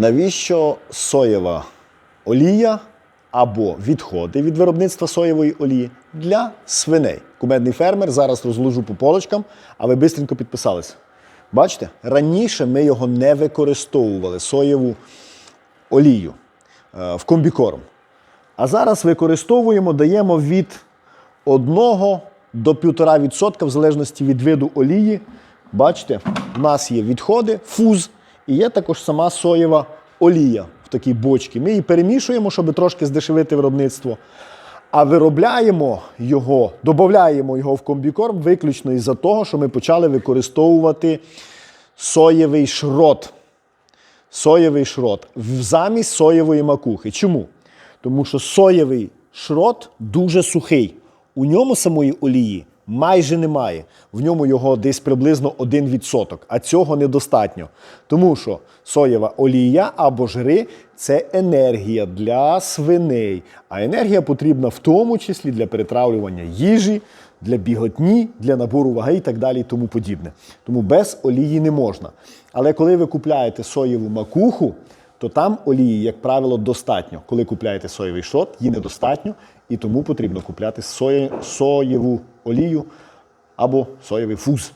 Навіщо соєва олія або відходи від виробництва соєвої олії для свиней? Кумедний фермер зараз розложу по полочкам, а ви бистренько підписалися. Бачите, раніше ми його не використовували соєву олію е, в комбікорм. А зараз використовуємо, даємо від 1 до 1,5% в залежності від виду олії. Бачите, в нас є відходи, фуз, і є також сама соєва олія в такій бочці. Ми її перемішуємо, щоб трошки здешевити виробництво. А виробляємо його, додаємо його в комбікорм виключно із-за того, що ми почали використовувати соєвий шрот соєвий шрот замість соєвої макухи. Чому? Тому що соєвий шрот дуже сухий. У ньому самої олії майже немає. В ньому його десь приблизно 1%, а цього недостатньо. Тому що соєва олія або жири це енергія для свиней. А енергія потрібна в тому числі для перетравлювання їжі, для біготні, для набору ваги і так далі і тому подібне. Тому без олії не можна. Але коли ви купляєте соєву макуху, то там олії, як правило, достатньо. Коли купляєте соєвий шот, її недостатньо, і тому потрібно купляти соє, соєву олію або соєвий фуз.